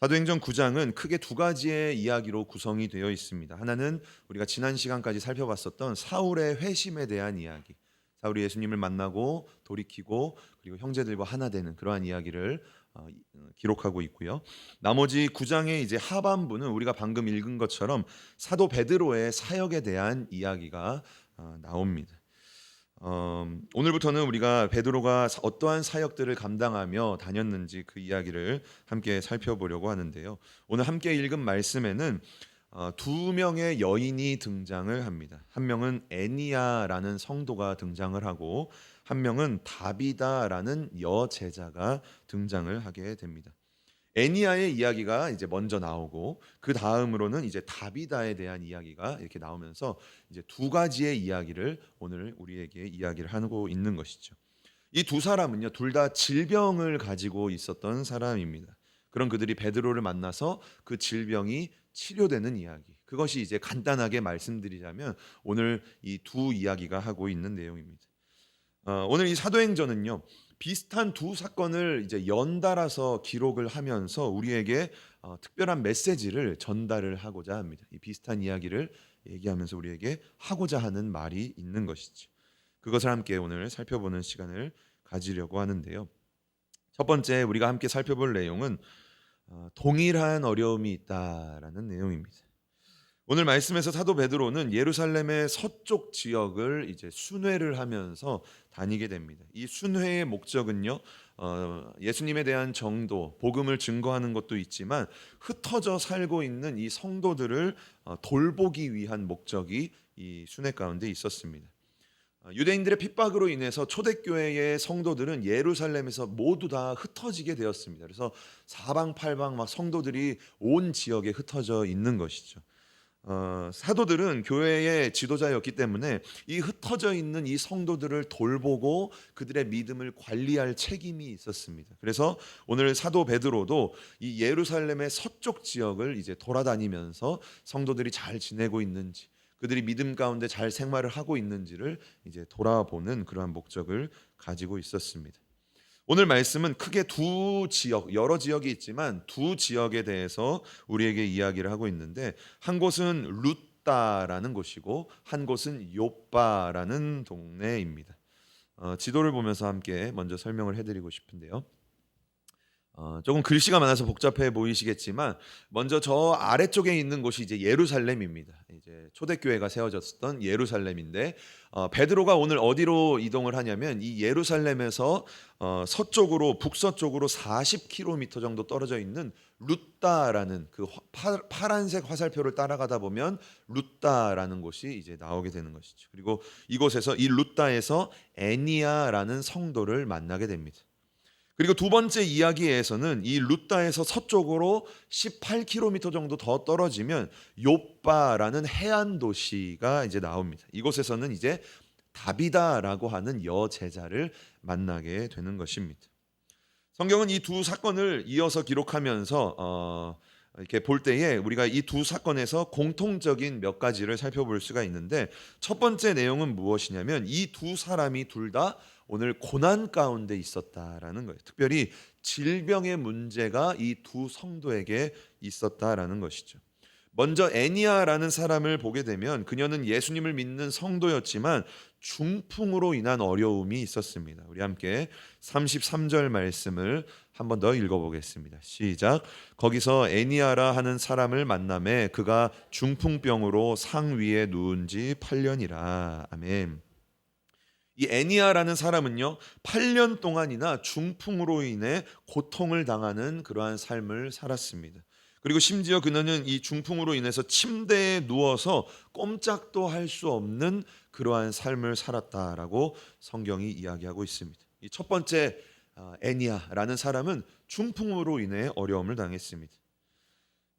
사도행전 9장은 크게 두 가지의 이야기로 구성이 되어 있습니다. 하나는 우리가 지난 시간까지 살펴봤었던 사울의 회심에 대한 이야기. 사울이 예수님을 만나고 돌이키고 그리고 형제들과 하나 되는 그러한 이야기를 어, 이- 어, 기록하고 있고요. 나머지 9장의 이제 하반부는 우리가 방금 읽은 것처럼 사도 베드로의 사역에 대한 이야기가 어, 나옵니다. 어, 오늘부터는 우리가 베드로가 사- 어떠한 사역들을 감당하며 다녔는지 그 이야기를 함께 살펴보려고 하는데요. 오늘 함께 읽은 말씀에는 어, 두 명의 여인이 등장을 합니다. 한 명은 애니아라는 성도가 등장을 하고 한 명은 다비다라는 여제자가 등장을 하게 됩니다. 애니아의 이야기가 이제 먼저 나오고 그 다음으로는 이제 다비다에 대한 이야기가 이렇게 나오면서 이제 두 가지의 이야기를 오늘 우리에게 이야기를 하고 있는 것이죠. 이 두 사람은요, 둘 다 질병을 가지고 있었던 사람입니다. 그런 그들이 베드로를 만나서 그 질병이 치료되는 이야기. 그것이 이제 간단하게 말씀드리자면 오늘 이 두 이야기가 하고 있는 내용입니다. 어, 오늘 이 사도행전은요 비슷한 두 사건을 이제 연달아서 기록을 하면서 우리에게 어, 특별한 메시지를 전달을 하고자 합니다. 이 비슷한 이야기를 얘기하면서 우리에게 하고자 하는 말이 있는 것이죠. 그것을 함께 오늘 살펴보는 시간을 가지려고 하는데요. 첫 번째 우리가 함께 살펴볼 내용은 어, 동일한 어려움이 있다라는 내용입니다. 오늘 말씀에서 사도 베드로는 예루살렘의 서쪽 지역을 이제 순회를 하면서 다니게 됩니다. 이 순회의 목적은요, 어, 예수님에 대한 정도, 복음을 증거하는 것도 있지만 흩어져 살고 있는 이 성도들을 어, 돌보기 위한 목적이 이 순회 가운데 있었습니다. 어, 유대인들의 핍박으로 인해서 초대교회의 성도들은 예루살렘에서 모두 다 흩어지게 되었습니다. 그래서 사방팔방 막 성도들이 온 지역에 흩어져 있는 것이죠. 어, 사도들은 교회의 지도자였기 때문에 이 흩어져 있는 이 성도들을 돌보고 그들의 믿음을 관리할 책임이 있었습니다. 그래서 오늘 사도 베드로도 이 예루살렘의 서쪽 지역을 이제 돌아다니면서 성도들이 잘 지내고 있는지 그들이 믿음 가운데 잘 생활을 하고 있는지를 이제 돌아보는 그러한 목적을 가지고 있었습니다. 오늘 말씀은 크게 두 지역, 여러 지역이 있지만 두 지역에 대해서 우리에게 이야기를 하고 있는데 한 곳은 루따라는 곳이고 한 곳은 요빠라는 동네입니다. 어, 지도를 보면서 함께 먼저 설명을 해드리고 싶은데요. 어, 조금 글씨가 많아서 복잡해 보이시겠지만 먼저 저 아래쪽에 있는 곳이 이제 예루살렘입니다. 이제 초대교회가 세워졌던 예루살렘인데 어, 베드로가 오늘 어디로 이동을 하냐면 이 예루살렘에서 어, 서쪽으로 북서쪽으로 40km 정도 떨어져 있는 루따라는 그 화- 파, 파란색 화살표를 따라가다 보면 루따라는 곳이 이제 나오게 되는 것이죠. 그리고 이곳에서 이 루따에서 애니아라는 성도를 만나게 됩니다. 그리고 두 번째 이야기에서는 이 루따에서 서쪽으로 18km 정도 더 떨어지면 요빠라는 해안 도시가 이제 나옵니다. 이곳에서는 이제 다비다라고 하는 여제자를 만나게 되는 것입니다. 성경은 이 두 사건을 이어서 기록하면서 어, 이렇게 볼 때에 우리가 이 두 사건에서 공통적인 몇 가지를 살펴볼 수가 있는데 첫 번째 내용은 무엇이냐면 이 두 사람이 둘다 오늘 고난 가운데 있었다라는 거예요. 특별히 질병의 문제가 이 두 성도에게 있었다라는 것이죠. 먼저 애니아라는 사람을 보게 되면 그녀는 예수님을 믿는 성도였지만 중풍으로 인한 어려움이 있었습니다. 우리 함께 33절 말씀을 한번 더 읽어보겠습니다. 시작. 거기서 애니아라 하는 사람을 만남에 그가 중풍병으로 상 위에 누운 지 8년이라. 아멘. 이 애니아라는 사람은요, 8년 동안이나 중풍으로 인해 고통을 당하는 그러한 삶을 살았습니다. 그리고 심지어 그녀는 이 중풍으로 인해서 침대에 누워서 꼼짝도 할 수 없는 그러한 삶을 살았다라고 성경이 이야기하고 있습니다. 이 첫 번째 아, 애니아라는 사람은 중풍으로 인해 어려움을 당했습니다.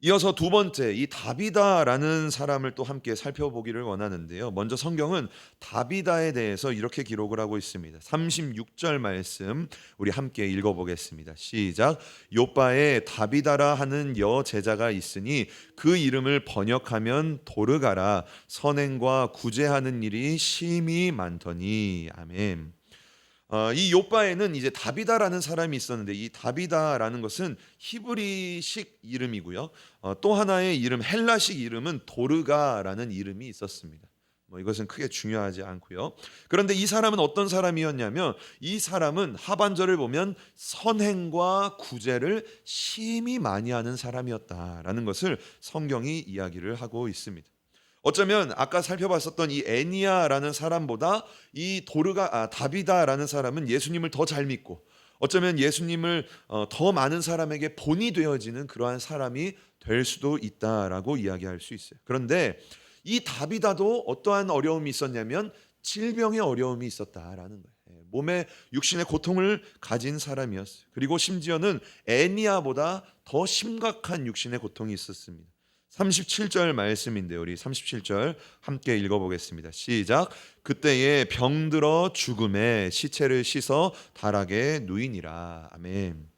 이어서 두 번째 이 다비다라는 사람을 또 함께 살펴보기를 원하는데요. 먼저 성경은 다비다에 대해서 이렇게 기록을 하고 있습니다. 36절 말씀 우리 함께 읽어 보겠습니다. 시작. 요바에 다비다라 하는 여 제자가 있으니 그 이름을 번역하면 도르가라 선행과 구제하는 일이 심히 많더니 아멘. 어, 이 요바에는 이제 다비다라는 사람이 있었는데 이 다비다라는 것은 히브리식 이름이고요. 어, 또 하나의 이름 헬라식 이름은 도르가라는 이름이 있었습니다. 뭐 이것은 크게 중요하지 않고요. 그런데 이 사람은 어떤 사람이었냐면 이 사람은 하반절을 보면 선행과 구제를 심히 많이 하는 사람이었다라는 것을 성경이 이야기를 하고 있습니다. 어쩌면 아까 살펴봤었던 이 애니아라는 사람보다 이 도르가 아, 다비다라는 사람은 예수님을 더 잘 믿고 어쩌면 예수님을 어, 더 많은 사람에게 본이 되어지는 그러한 사람이 될 수도 있다라고 이야기할 수 있어요. 그런데 이 다비다도 어떠한 어려움이 있었냐면 질병의 어려움이 있었다라는 거예요. 예, 몸에 육신의 고통을 가진 사람이었어요. 그리고 심지어는 애니아보다 더 심각한 육신의 고통이 있었습니다. 37절 말씀인데요. 우리 37절 함께 읽어보겠습니다. 시작. 그때에 병들어 죽음에 시체를 씻어 다락에 누이니라. 아멘.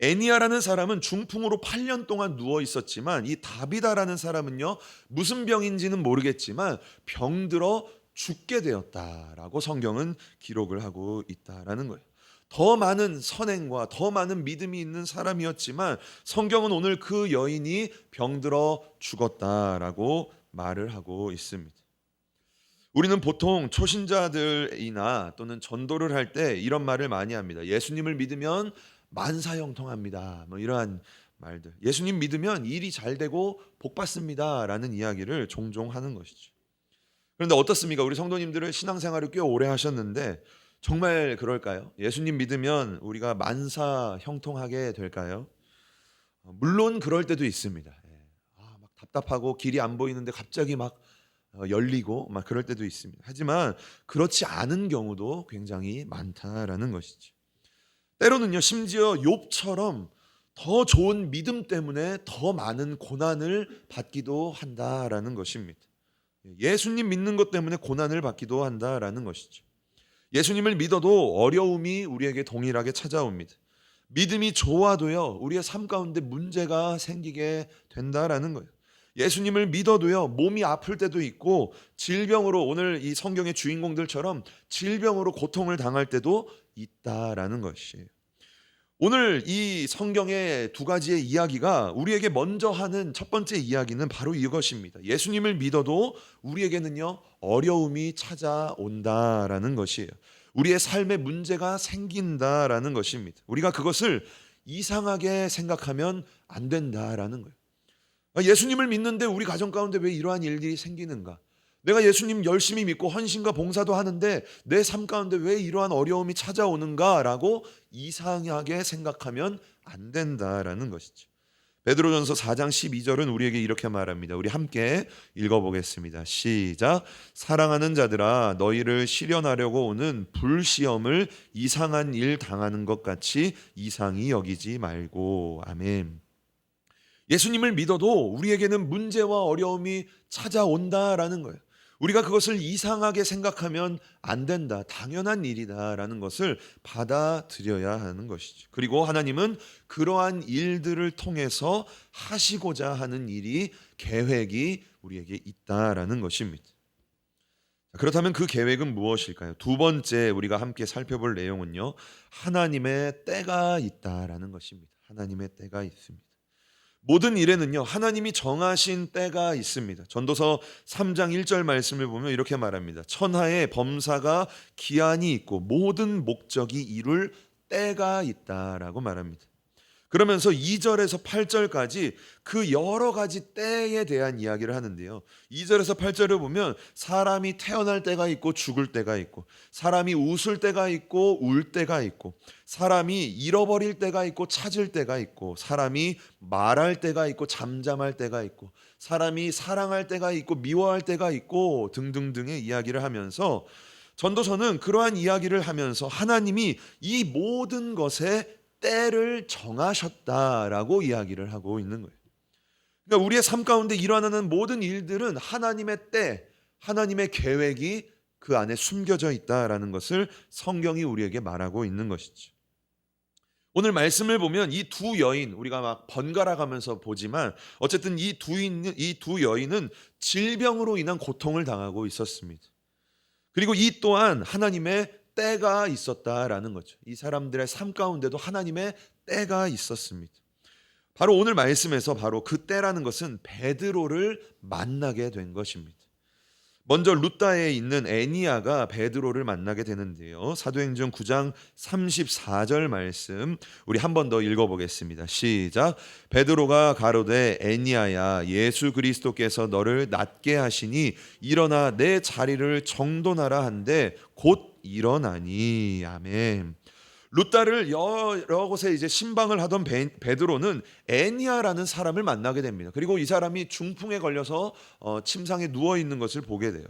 애니아라는 사람은 중풍으로 8년 동안 누워 있었지만 이 다비다라는 사람은요 무슨 병인지는 모르겠지만 병들어 죽게 되었다라고 성경은 기록을 하고 있다라는 거예요. 더 많은 선행과 더 많은 믿음이 있는 사람이었지만 성경은 오늘 그 여인이 병들어 죽었다라고 말을 하고 있습니다. 우리는 보통 초신자들이나 또는 전도를 할 때 이런 말을 많이 합니다. 예수님을 믿으면 만사형통합니다. 뭐 이러한 말들. 예수님 믿으면 일이 잘 되고 복 받습니다라는 이야기를 종종 하는 것이죠. 그런데 어떻습니까? 우리 성도님들은 신앙생활을 꽤 오래 하셨는데 정말 그럴까요? 예수님 믿으면 우리가 만사 형통하게 될까요? 어, 물론 그럴 때도 있습니다. 예. 아, 막 답답하고 길이 안 보이는데 갑자기 막 어, 열리고 막 그럴 때도 있습니다. 하지만 그렇지 않은 경우도 굉장히 많다라는 것이죠. 때로는요, 심지어 욥처럼 더 좋은 믿음 때문에 더 많은 고난을 받기도 한다라는 것입니다. 예수님 믿는 것 때문에 고난을 받기도 한다라는 것이죠. 예수님을 믿어도 어려움이 우리에게 동일하게 찾아옵니다. 믿음이 좋아도요, 우리의 삶 가운데 문제가 생기게 된다라는 거예요. 예수님을 믿어도요, 몸이 아플 때도 있고, 질병으로 오늘 이 성경의 주인공들처럼 질병으로 고통을 당할 때도 있다라는 것이에요. 오늘 이 성경의 두 가지의 이야기가 우리에게 먼저 하는 첫 번째 이야기는 바로 이것입니다. 예수님을 믿어도 우리에게는요, 어려움이 찾아온다라는 것이에요. 우리의 삶에 문제가 생긴다라는 것입니다. 우리가 그것을 이상하게 생각하면 안 된다라는 거예요. 아, 예수님을 믿는데 우리 가정 가운데 왜 이러한 일들이 생기는가? 내가 예수님 열심히 믿고 헌신과 봉사도 하는데 내 삶 가운데 왜 이러한 어려움이 찾아오는가라고 이상하게 생각하면 안 된다라는 것이죠. 베드로전서 4장 12절은 우리에게 이렇게 말합니다. 우리 함께 읽어보겠습니다. 시작. 사랑하는 자들아 너희를 시련하려고 오는 불시험을 이상한 일 당하는 것 같이 이상히 여기지 말고 아멘. 예수님을 믿어도 우리에게는 문제와 어려움이 찾아온다라는 거예요. 우리가 그것을 이상하게 생각하면 안 된다. 당연한 일이다라는 것을 받아들여야 하는 것이죠. 그리고 하나님은 그러한 일들을 통해서 하시고자 하는 일이 계획이 우리에게 있다라는 것입니다. 그렇다면 그 계획은 무엇일까요? 두 번째 우리가 함께 살펴볼 내용은요. 하나님의 때가 있다라는 것입니다. 하나님의 때가 있습니다. 모든 일에는요 하나님이 정하신 때가 있습니다. 전도서 3장 1절 말씀을 보면 이렇게 말합니다. 천하의 범사가 기한이 있고 모든 목적이 이룰 때가 있다라고 말합니다. 그러면서 2절에서 8절까지 그 여러 가지 때에 대한 이야기를 하는데요. 2절에서 8절을 보면 사람이 태어날 때가 있고 죽을 때가 있고 사람이 웃을 때가 있고 울 때가 있고 사람이 잃어버릴 때가 있고 찾을 때가 있고 사람이 말할 때가 있고 잠잠할 때가 있고 사람이 사랑할 때가 있고 미워할 때가 있고 등등등의 이야기를 하면서 전도서는 그러한 이야기를 하면서 하나님이 이 모든 것에 때를 정하셨다라고 이야기를 하고 있는 거예요. 그러니까 우리의 삶 가운데 일어나는 모든 일들은 하나님의 때, 하나님의 계획이 그 안에 숨겨져 있다라는 것을 성경이 우리에게 말하고 있는 것이죠. 오늘 말씀을 보면 이 두 여인 우리가 막 번갈아 가면서 보지만 어쨌든 이 두 이 두 여인은 질병으로 인한 고통을 당하고 있었습니다. 그리고 이 또한 하나님의 때가 있었다라는 거죠. 이 사람들의 삶 가운데도 하나님의 때가 있었습니다. 바로 오늘 말씀에서 바로 그 때라는 것은 베드로를 만나게 된 것입니다. 먼저 루다에 있는 애니아가 베드로를 만나게 되는데요. 사도행전 9장 34절 말씀 우리 한 번 더 읽어 보겠습니다. 시작. 베드로가 가로되 애니아야 예수 그리스도께서 너를 낫게 하시니 일어나 내 자리를 정돈하라 한데 곧 일어나니 아멘. 루다를 여러 곳에 이제 신방을 하던 베, 베드로는 애니아라는 사람을 만나게 됩니다. 그리고 이 사람이 중풍에 걸려서 어, 침상에 누워 있는 것을 보게 돼요.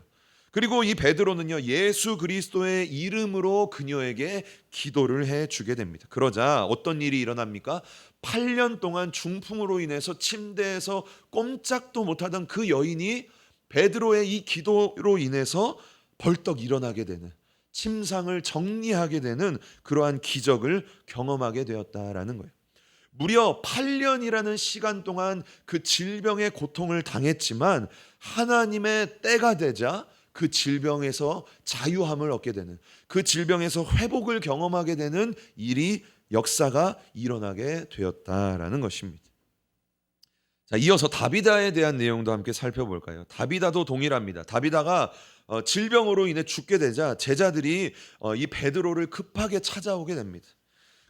그리고 이 베드로는요 예수 그리스도의 이름으로 그녀에게 기도를 해 주게 됩니다. 그러자 어떤 일이 일어납니까? 8년 동안 중풍으로 인해서 침대에서 꼼짝도 못하던 그 여인이 베드로의 이 기도로 인해서 벌떡 일어나게 되는 침상을 정리하게 되는 그러한 기적을 경험하게 되었다라는 거예요. 무려 8년이라는 시간 동안 그 질병의 고통을 당했지만 하나님의 때가 되자 그 질병에서 자유함을 얻게 되는 그 질병에서 회복을 경험하게 되는 일이 역사가 일어나게 되었다라는 것입니다. 자, 이어서 다비다에 대한 내용도 함께 살펴볼까요? 다비다도 동일합니다. 다비다가 어, 질병으로 인해 죽게 되자 제자들이 어, 이 베드로를 급하게 찾아오게 됩니다.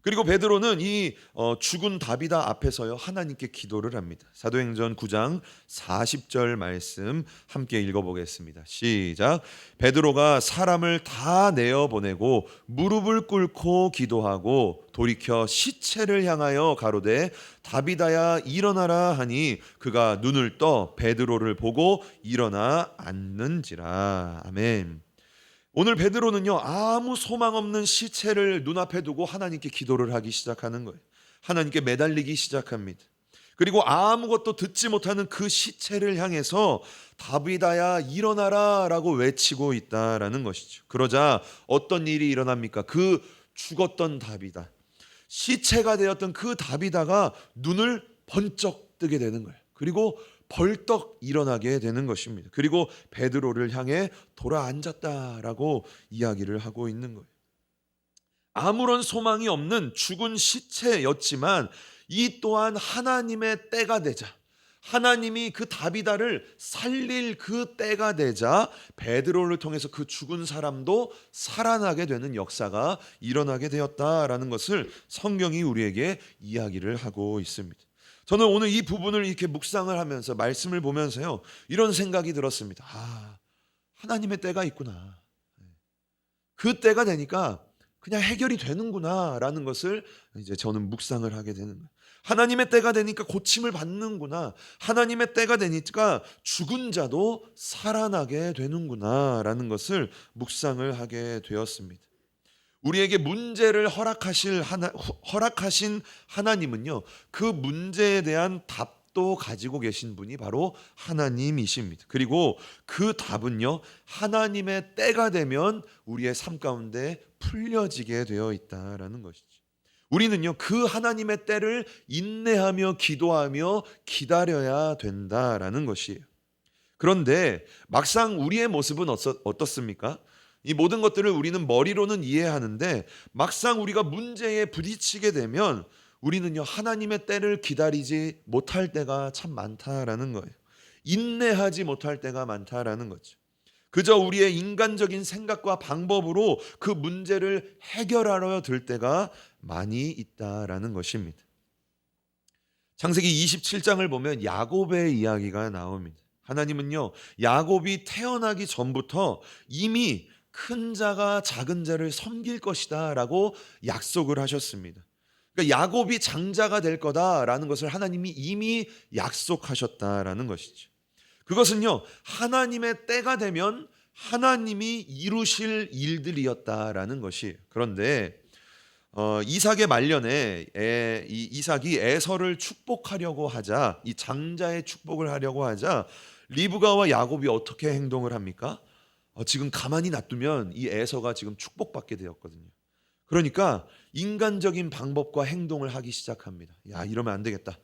그리고 베드로는 이 어, 죽은 다비다 앞에서요 하나님께 기도를 합니다. 사도행전 9장 40절 말씀 함께 읽어보겠습니다. 시작. 베드로가 사람을 다 내어 보내고 무릎을 꿇고 기도하고 돌이켜 시체를 향하여 가로되 다비다야 일어나라 하니 그가 눈을 떠 베드로를 보고 일어나 앉는지라. 아멘. 오늘 베드로는요 아무 소망 없는 시체를 눈앞에 두고 하나님께 기도를 하기 시작하는 거예요. 하나님께 매달리기 시작합니다. 그리고 아무것도 듣지 못하는 그 시체를 향해서 다비다야 일어나라 라고 외치고 있다라는 것이죠. 그러자 어떤 일이 일어납니까? 그 죽었던 다비다 시체가 되었던 그 다비다가 눈을 번쩍 뜨게 되는 거예요. 그리고 벌떡 일어나게 되는 것입니다. 그리고 베드로를 향해 돌아 앉았다라고 이야기를 하고 있는 거예요. 아무런 소망이 없는 죽은 시체였지만 이 또한 하나님의 때가 되자 하나님이 그 다비다를 살릴 그 때가 되자 베드로를 통해서 그 죽은 사람도 살아나게 되는 역사가 일어나게 되었다라는 것을 성경이 우리에게 이야기를 하고 있습니다. 저는 오늘 이 부분을 이렇게 묵상을 하면서 말씀을 보면서요 이런 생각이 들었습니다. 아 하나님의 때가 있구나. 그 때가 되니까 그냥 해결이 되는구나라는 것을 이제 저는 묵상을 하게 되는 거예요. 하나님의 때가 되니까 고침을 받는구나. 하나님의 때가 되니까 죽은 자도 살아나게 되는구나라는 것을 묵상을 하게 되었습니다. 우리에게 문제를 허락하실 하나, 허락하신 하나님은요 그 문제에 대한 답도 가지고 계신 분이 바로 하나님이십니다. 그리고 그 답은요 하나님의 때가 되면 우리의 삶 가운데 풀려지게 되어 있다라는 것이죠. 우리는요 그 하나님의 때를 인내하며 기도하며 기다려야 된다라는 것이에요. 그런데 막상 우리의 모습은 어떻습니까? 이 모든 것들을 우리는 머리로는 이해하는데 막상 우리가 문제에 부딪히게 되면 우리는요 하나님의 때를 기다리지 못할 때가 참 많다라는 거예요. 인내하지 못할 때가 많다라는 거죠. 그저 우리의 인간적인 생각과 방법으로 그 문제를 해결하려 들 때가 많이 있다라는 것입니다. 창세기 27장을 보면 야곱의 이야기가 나옵니다. 하나님은요, 야곱이 태어나기 전부터 이미 큰 자가 작은 자를 섬길 것이다라고 약속을 하셨습니다. 그러니까 야곱이 장자가 될 거다라는 것을 하나님이 이미 약속하셨다라는 것이죠. 그것은요 하나님의 때가 되면 하나님이 이루실 일들이었다라는 것이. 그런데 어, 이삭의 말년에 에, 이 이삭이 에서를 축복하려고 하자 이 장자의 축복을 하려고 하자 리브가와 야곱이 어떻게 행동을 합니까? 어, 지금 가만히 놔두면 이 에서가 지금 축복받게 되었거든요. 그러니까 인간적인 방법과 행동을 하기 시작합니다. 야, 이러면 안 되겠다.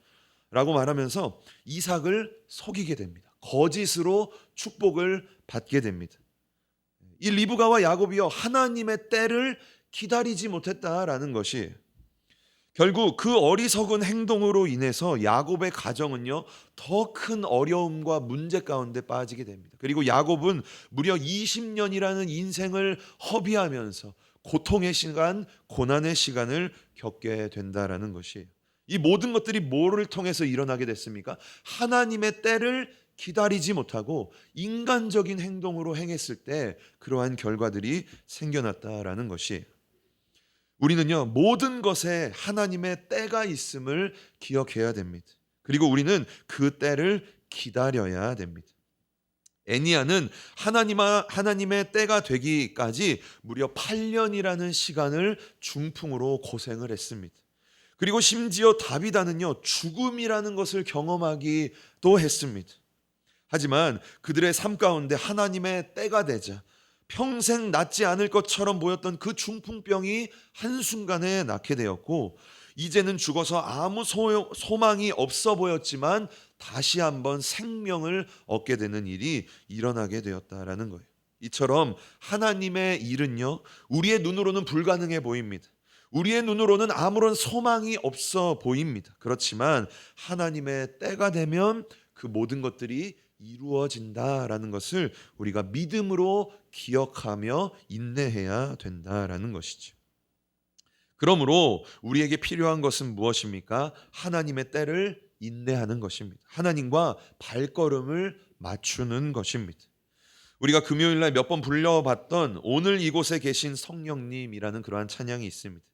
라고 말하면서 이삭을 속이게 됩니다. 거짓으로 축복을 받게 됩니다. 이 리브가와 야곱이요 하나님의 때를 기다리지 못했다라는 것이 결국 그 어리석은 행동으로 인해서 야곱의 가정은요 더 큰 어려움과 문제 가운데 빠지게 됩니다. 그리고 야곱은 무려 20년이라는 인생을 허비하면서 고통의 시간, 고난의 시간을 겪게 된다라는 것이에요. 이 모든 것들이 뭐를 통해서 일어나게 됐습니까? 하나님의 때를 기다리지 못하고 인간적인 행동으로 행했을 때 그러한 결과들이 생겨났다라는 것이 우리는요 모든 것에 하나님의 때가 있음을 기억해야 됩니다. 그리고 우리는 그 때를 기다려야 됩니다. 애니아는 하나님 하나님 의 때가 되기까지 무려 8년이라는 시간을 중풍으로 고생을 했습니다. 그리고 심지어 다비다는요 죽음이라는 것을 경험하기도 했습니다. 하지만 그들의 삶 가운데 하나님의 때가 되자 평생 낫지 않을 것처럼 보였던 그 중풍병이 한순간에 낫게 되었고 이제는 죽어서 아무 소, 소망이 없어 보였지만 다시 한번 생명을 얻게 되는 일이 일어나게 되었다라는 거예요. 이처럼 하나님의 일은요 우리의 눈으로는 불가능해 보입니다. 우리의 눈으로는 아무런 소망이 없어 보입니다. 그렇지만 하나님의 때가 되면 그 모든 것들이 이루어진다라는 것을 우리가 믿음으로 기억하며 인내해야 된다라는 것이죠. 그러므로 우리에게 필요한 것은 무엇입니까? 하나님의 때를 인내하는 것입니다. 하나님과 발걸음을 맞추는 것입니다. 우리가 금요일 날 몇 번 불려봤던 오늘 이곳에 계신 성령님이라는 그러한 찬양이 있습니다.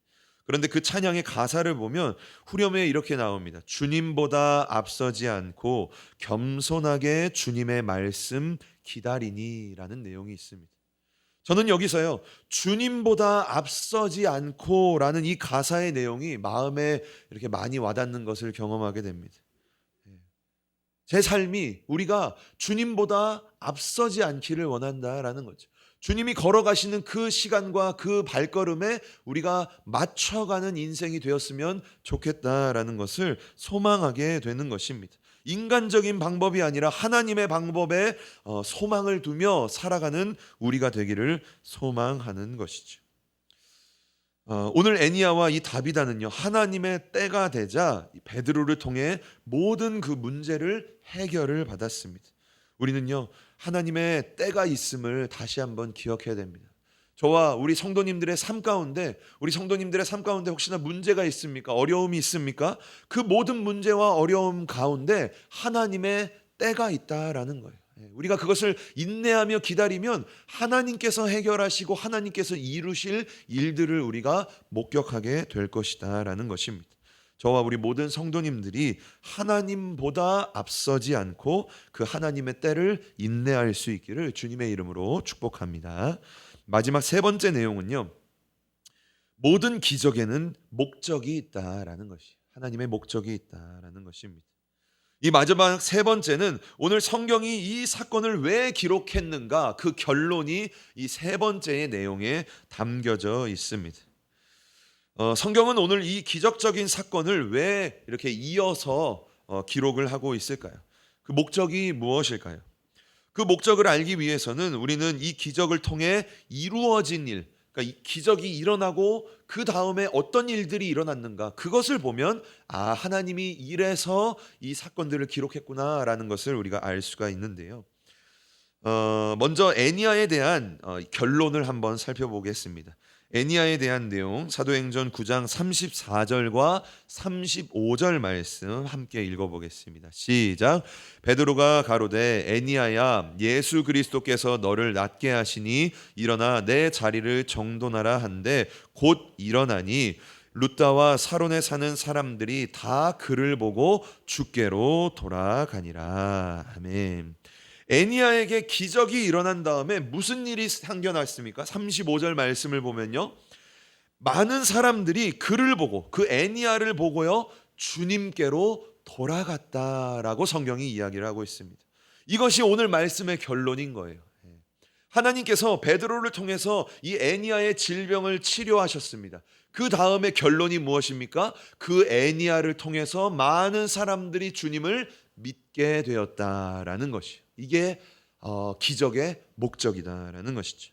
그런데 그 찬양의 가사를 보면 후렴에 이렇게 나옵니다. 주님보다 앞서지 않고 겸손하게 주님의 말씀 기다리니라는 내용이 있습니다. 저는 여기서요, 주님보다 앞서지 않고 라는 이 가사의 내용이 마음에 이렇게 많이 와닿는 것을 경험하게 됩니다. 제 삶이 우리가 주님보다 앞서지 않기를 원한다라는 거죠. 주님이 걸어가시는 그 시간과 그 발걸음에 우리가 맞춰가는 인생이 되었으면 좋겠다라는 것을 소망하게 되는 것입니다. 인간적인 방법이 아니라 하나님의 방법에 어, 소망을 두며 살아가는 우리가 되기를 소망하는 것이죠. 어, 오늘 애니아와 이 다비다는요 하나님의 때가 되자 베드로를 통해 모든 그 문제를 해결을 받았습니다. 우리는요 하나님의 때가 있음을 다시 한번 기억해야 됩니다. 저와 우리 성도님들의 삶 가운데 우리 성도님들의 삶 가운데 혹시나 문제가 있습니까? 어려움이 있습니까? 그 모든 문제와 어려움 가운데 하나님의 때가 있다라는 거예요. 예, 우리가 그것을 인내하며 기다리면 하나님께서 해결하시고 하나님께서 이루실 일들을 우리가 목격하게 될 것이다라는 것입니다. 저와 우리 모든 성도님들이 하나님보다 앞서지 않고 그 하나님의 때를 인내할 수 있기를 주님의 이름으로 축복합니다. 마지막 세 번째 내용은요. 모든 기적에는 목적이 있다라는 것이 하나님의 목적이 있다라는 것입니다. 이 마지막 세 번째는 오늘 성경이 이 사건을 왜 기록했는가 그 결론이 이 세 번째의 내용에 담겨져 있습니다. 어, 성경은 오늘 이 기적적인 사건을 왜 이렇게 이어서 어, 기록을 하고 있을까요? 그 목적이 무엇일까요? 그 목적을 알기 위해서는 우리는 이 기적을 통해 이루어진 일, 그러니까 이 기적이 일어나고 그 다음에 어떤 일들이 일어났는가 그것을 보면 아 하나님이 이래서 이 사건들을 기록했구나라는 것을 우리가 알 수가 있는데요. 어, 먼저 애니아에 대한 어, 결론을 한번 살펴보겠습니다. 애니아에 대한 내용 사도행전 9장 34절과 35절 말씀 함께 읽어보겠습니다. 시작. 베드로가 가로되 애니아야 예수 그리스도께서 너를 낫게 하시니 일어나 내 자리를 정돈하라 한데 곧 일어나니 루다와 사론에 사는 사람들이 다 그를 보고 주께로 돌아가니라. 아멘. 애니아에게 기적이 일어난 다음에 무슨 일이 생겨났습니까? 35절 말씀을 보면요. 많은 사람들이 그를 보고 그 애니아를 보고요. 주님께로 돌아갔다라고 성경이 이야기를 하고 있습니다. 이것이 오늘 말씀의 결론인 거예요. 예. 하나님께서 베드로를 통해서 이 애니아의 질병을 치료하셨습니다. 그 다음에 결론이 무엇입니까? 그 애니아를 통해서 많은 사람들이 주님을 믿게 되었다라는 것이. 이게 어, 기적의 목적이다라는 것이죠.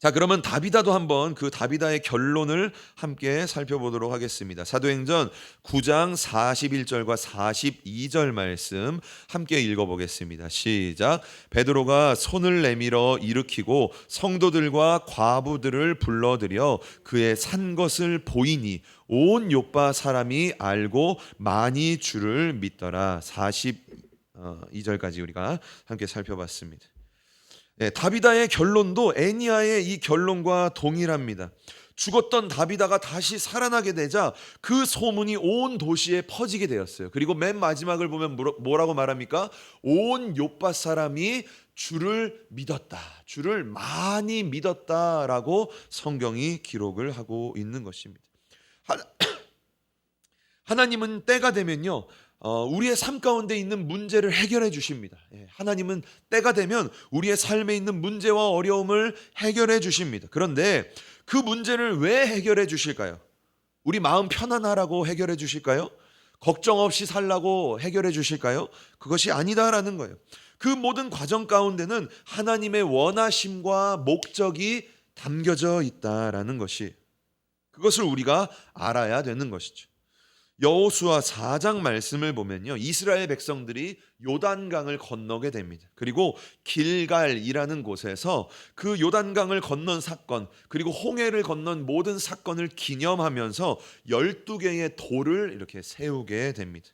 자, 그러면 다비다도 한번 그 다비다의 결론을 함께 살펴보도록 하겠습니다. 사도행전 9장 41절과 42절 말씀 함께 읽어보겠습니다. 시작. 베드로가 손을 내밀어 일으키고 성도들과 과부들을 불러들여 그의 산 것을 보이니 온 요빠 사람이 알고 많이 주를 믿더라. 42절까지 우리가 함께 살펴봤습니다. 네, 다비다의 결론도 애니아의 이 결론과 동일합니다. 죽었던 다비다가 다시 살아나게 되자 그 소문이 온 도시에 퍼지게 되었어요. 그리고 맨 마지막을 보면 뭐라고 말합니까? 온 요빠 사람이 주를 믿었다. 주를 많이 믿었다라고 성경이 기록을 하고 있는 것입니다. 하나님은 때가 되면요. 어, 우리의 삶 가운데 있는 문제를 해결해 주십니다. 예, 하나님은 때가 되면 우리의 삶에 있는 문제와 어려움을 해결해 주십니다. 그런데 그 문제를 왜 해결해 주실까요? 우리 마음 편안하라고 해결해 주실까요? 걱정 없이 살라고 해결해 주실까요? 그것이 아니다라는 거예요. 그 모든 과정 가운데는 하나님의 원하심과 목적이 담겨져 있다라는 것이 그것을 우리가 알아야 되는 것이죠. 여호수아 4장 말씀을 보면요. 이스라엘 백성들이 요단강을 건너게 됩니다. 그리고 길갈이라는 곳에서 그 요단강을 건넌 사건, 그리고 홍해를 건넌 모든 사건을 기념하면서 12개의 돌을 이렇게 세우게 됩니다.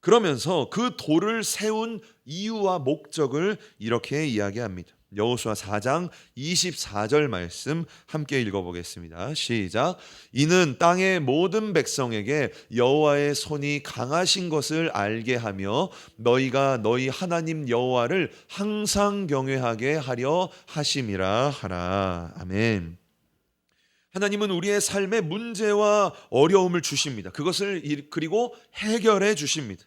그러면서 그 돌을 세운 이유와 목적을 이렇게 이야기합니다. 여호수아 4장 24절 말씀 함께 읽어보겠습니다. 시작. 이는 땅의 모든 백성에게 여호와의 손이 강하신 것을 알게 하며 너희가 너희 하나님 여호와를 항상 경외하게 하려 하심이라 하라. 아멘. 하나님은 우리의 삶에 문제와 어려움을 주십니다. 그것을 그리고 해결해 주십니다.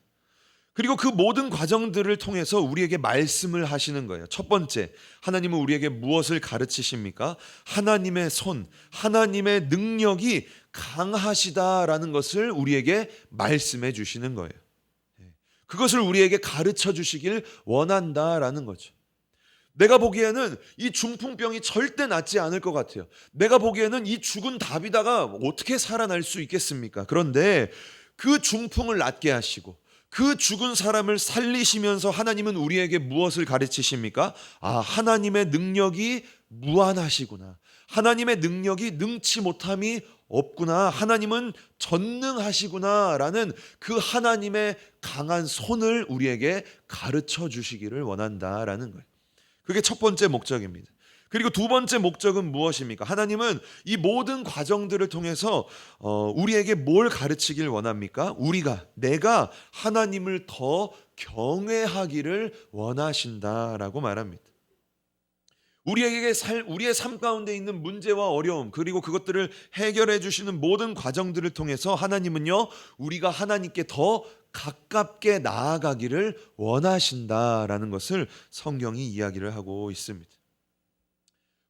그리고 그 모든 과정들을 통해서 우리에게 말씀을 하시는 거예요. 첫 번째, 하나님은 우리에게 무엇을 가르치십니까? 하나님의 손, 하나님의 능력이 강하시다라는 것을 우리에게 말씀해 주시는 거예요. 예. 그것을 우리에게 가르쳐 주시길 원한다라는 거죠. 내가 보기에는 이 중풍병이 절대 낫지 않을 것 같아요. 내가 보기에는 이 죽은 다비다가 어떻게 살아날 수 있겠습니까? 그런데 그 중풍을 낫게 하시고 그 죽은 사람을 살리시면서 하나님은 우리에게 무엇을 가르치십니까? 아, 하나님의 능력이 무한하시구나. 하나님의 능력이 능치 못함이 없구나. 하나님은 전능하시구나 라는 그 하나님의 강한 손을 우리에게 가르쳐 주시기를 원한다 라는 거예요. 그게 첫 번째 목적입니다. 그리고 두 번째 목적은 무엇입니까? 하나님은 이 모든 과정들을 통해서 어, 우리에게 뭘 가르치길 원합니까? 우리가 내가 하나님을 더 경외하기를 원하신다라고 말합니다. 우리에게 살, 우리의 삶 가운데 있는 문제와 어려움 그리고 그것들을 해결해 주시는 모든 과정들을 통해서 하나님은요 우리가 하나님께 더 가깝게 나아가기를 원하신다라는 것을 성경이 이야기를 하고 있습니다.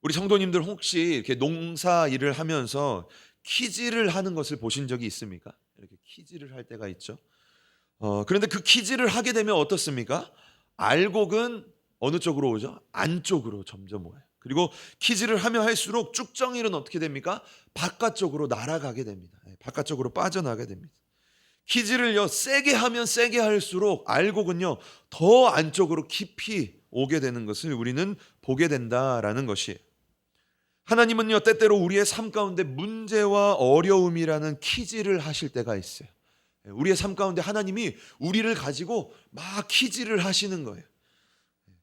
우리 성도님들 혹시 이렇게 농사 일을 하면서 키즈를 하는 것을 보신 적이 있습니까? 이렇게 키즈를 할 때가 있죠. 어, 그런데 그 키즈를 하게 되면 어떻습니까? 알곡은 어느 쪽으로 오죠? 안쪽으로 점점 오요. 그리고 키즈를 하면 할수록 쭉정이는 어떻게 됩니까? 바깥쪽으로 날아가게 됩니다. 예, 바깥쪽으로 빠져나가게 됩니다. 키즈를요 세게 하면 세게 할수록 알곡은요 더 안쪽으로 깊이 오게 되는 것을 우리는 보게 된다라는 것이에요. 하나님은요, 때때로 우리의 삶 가운데 문제와 어려움이라는 퀴즈를 하실 때가 있어요. 우리의 삶 가운데 하나님이 우리를 가지고 막 퀴즈를 하시는 거예요.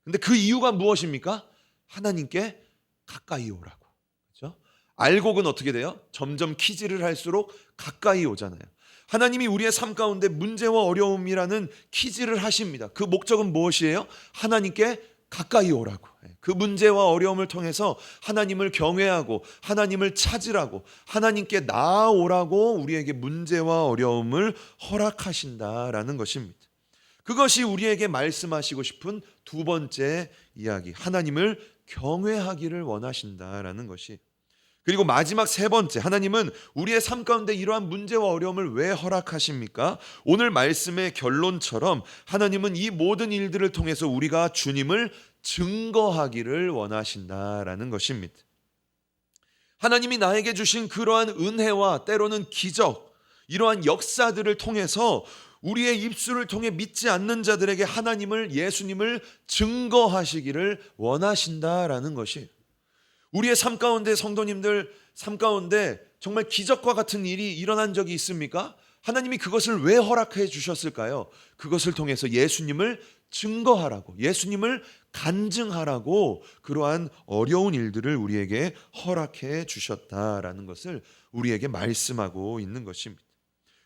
근데 그 이유가 무엇입니까? 하나님께 가까이 오라고. 그렇죠? 알곡은 어떻게 돼요? 점점 퀴즈를 할수록 가까이 오잖아요. 하나님이 우리의 삶 가운데 문제와 어려움이라는 퀴즈를 하십니다. 그 목적은 무엇이에요? 하나님께 가까이 오라고. 그 문제와 어려움을 통해서 하나님을 경외하고 하나님을 찾으라고 하나님께 나아오라고 우리에게 문제와 어려움을 허락하신다라는 것입니다. 그것이 우리에게 말씀하시고 싶은 두 번째 이야기. 하나님을 경외하기를 원하신다라는 것이 그리고 마지막 세 번째, 하나님은 우리의 삶 가운데 이러한 문제와 어려움을 왜 허락하십니까? 오늘 말씀의 결론처럼 하나님은 이 모든 일들을 통해서 우리가 주님을 증거하기를 원하신다라는 것입니다. 하나님이 나에게 주신 그러한 은혜와 때로는 기적, 이러한 역사들을 통해서 우리의 입술을 통해 믿지 않는 자들에게 하나님을 예수님을 증거하시기를 원하신다라는 것이 우리의 삶 가운데 성도님들 삶 가운데 정말 기적과 같은 일이 일어난 적이 있습니까? 하나님이 그것을 왜 허락해 주셨을까요? 그것을 통해서 예수님을 증거하라고, 예수님을 간증하라고 그러한 어려운 일들을 우리에게 허락해 주셨다라는 것을 우리에게 말씀하고 있는 것입니다.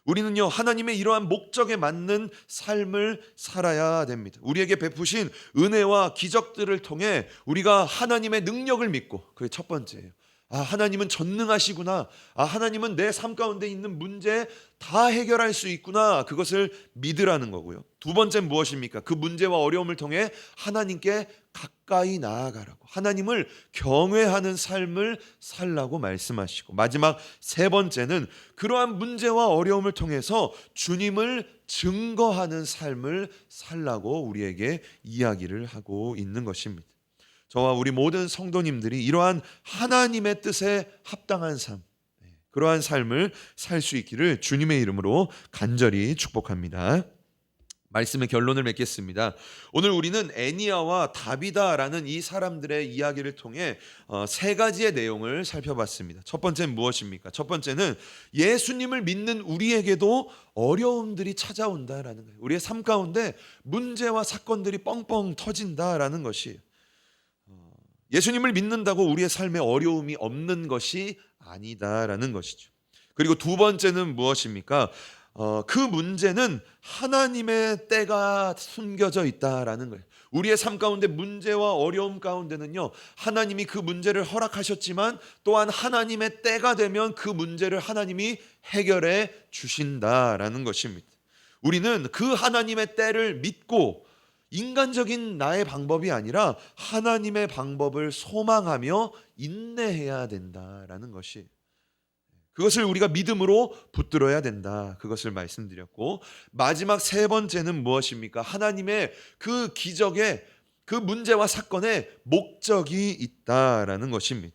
우리는요, 하나님의 이러한 목적에 맞는 삶을 살아야 됩니다. 우리에게 베푸신 은혜와 기적들을 통해 우리가 하나님의 능력을 믿고, 그게 첫 번째예요. 아, 하나님은 전능하시구나. 아, 하나님은 내 삶 가운데 있는 문제 다 해결할 수 있구나. 그것을 믿으라는 거고요. 두 번째는 무엇입니까? 그 문제와 어려움을 통해 하나님께 가까이 나아가라고. 하나님을 경외하는 삶을 살라고 말씀하시고. 마지막 세 번째는 그러한 문제와 어려움을 통해서 주님을 증거하는 삶을 살라고 우리에게 이야기를 하고 있는 것입니다. 저와 우리 모든 성도님들이 이러한 하나님의 뜻에 합당한 삶, 네, 그러한 삶을 살 수 있기를 주님의 이름으로 간절히 축복합니다. 말씀의 결론을 맺겠습니다. 오늘 우리는 애니아와 다비다라는 이 사람들의 이야기를 통해 어, 세 가지의 내용을 살펴봤습니다. 첫 번째는 무엇입니까? 첫 번째는 예수님을 믿는 우리에게도 어려움들이 찾아온다라는 거예요. 우리의 삶 가운데 문제와 사건들이 뻥뻥 터진다라는 것이에요. 예수님을 믿는다고 우리의 삶에 어려움이 없는 것이 아니다라는 것이죠. 그리고 두 번째는 무엇입니까? 어, 그 문제는 하나님의 때가 숨겨져 있다라는 거예요. 우리의 삶 가운데 문제와 어려움 가운데는요, 하나님이 그 문제를 허락하셨지만 또한 하나님의 때가 되면 그 문제를 하나님이 해결해 주신다라는 것입니다. 우리는 그 하나님의 때를 믿고 인간적인 나의 방법이 아니라 하나님의 방법을 소망하며 인내해야 된다라는 것이 그것을 우리가 믿음으로 붙들어야 된다. 그것을 말씀드렸고 마지막 세 번째는 무엇입니까? 하나님의 그 기적에 그 문제와 사건에 목적이 있다라는 것입니다.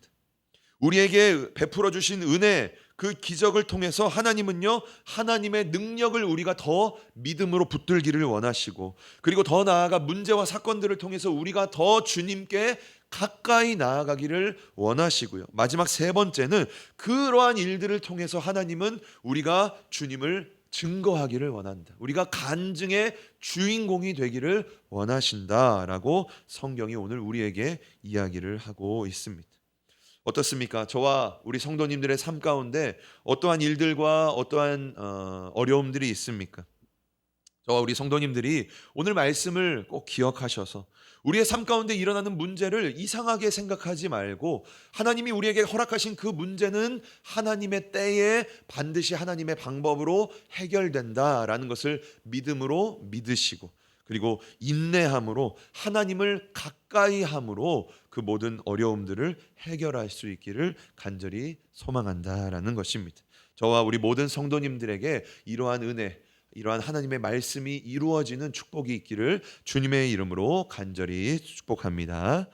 우리에게 베풀어 주신 은혜 그 기적을 통해서 하나님은요 하나님의 능력을 우리가 더 믿음으로 붙들기를 원하시고 그리고 더 나아가 문제와 사건들을 통해서 우리가 더 주님께 가까이 나아가기를 원하시고요. 마지막 세 번째는 그러한 일들을 통해서 하나님은 우리가 주님을 증거하기를 원한다. 우리가 간증의 주인공이 되기를 원하신다라고 성경이 오늘 우리에게 이야기를 하고 있습니다. 어떻습니까? 저와 우리 성도님들의 삶 가운데 어떠한 일들과 어떠한 어, 어려움들이 있습니까? 저와 우리 성도님들이 오늘 말씀을 꼭 기억하셔서 우리의 삶 가운데 일어나는 문제를 이상하게 생각하지 말고 하나님이 우리에게 허락하신 그 문제는 하나님의 때에 반드시 하나님의 방법으로 해결된다라는 것을 믿음으로 믿으시고 그리고 인내함으로 하나님을 가까이 함으로 그 모든 어려움들을 해결할 수 있기를 간절히 소망한다라는 것입니다. 저와 우리 모든 성도님들에게 이러한 은혜 이러한 하나님의 말씀이 이루어지는 축복이 있기를 주님의 이름으로 간절히 축복합니다.